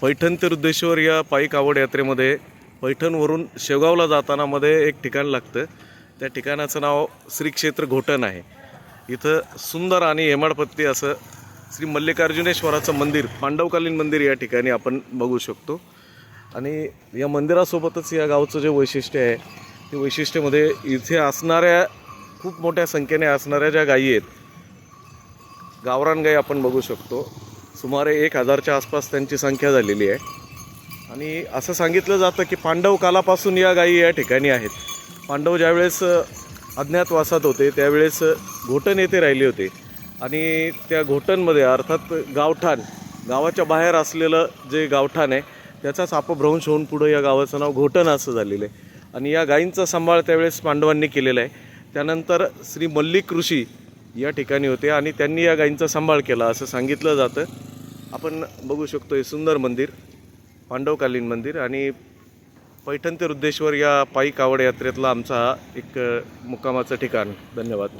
पैठण ते रुद्धेश्वर या पायी कावड यात्रेमध्ये पैठणवरून शेवगावला जाताना मध्ये एक ठिकाण लागतं. त्या ठिकाणाचं नाव श्री क्षेत्र घोटण आहे. इथं सुंदर आणि हेमाडपत्ती असं श्री मल्लिकार्जुनेश्वराचं मंदिर पांडवकालीन मंदिर या ठिकाणी आपण बघू शकतो. आणि या मंदिरासोबतच या गावचं जे वैशिष्ट्य आहे ते वैशिष्ट्यमध्ये इथे असणाऱ्या खूप मोठ्या संख्येने असणाऱ्या ज्या गायी आहेत गावरान गाई आपण बघू शकतो. सुमारे एक हजारच्या आसपास त्यांची संख्या झालेली आहे. आणि असं सांगितलं जातं की पांडव कालापासून या गायी या ठिकाणी आहेत. पांडव ज्यावेळेस अज्ञातवासात होते त्यावेळेस घोटण येथे राहिले होते. आणि त्या घोटणमध्ये अर्थात गावठाण गावाच्या बाहेर असलेलं जे गावठाण आहे त्याचाच अपभ्रंश होऊन पुढं या गावाचं नाव घोटण असं झालेलं आहे. आणि या गायींचा सांभाळ त्यावेळेस पांडवांनी केलेला आहे. त्यानंतर श्री मल्लिक ऋषी या ठिकाणी होते आणि त्यांनी या गायींचा सांभाळ केला असं सांगितलं जातं. आपण बघू शकतो हे सुंदर मंदिर पांडवकालीन मंदिर आणि पैठण ते रुद्धेश्वर या पायी कावड यात्रेतला आमचा हा एक मुक्कामाचं ठिकाण. धन्यवाद.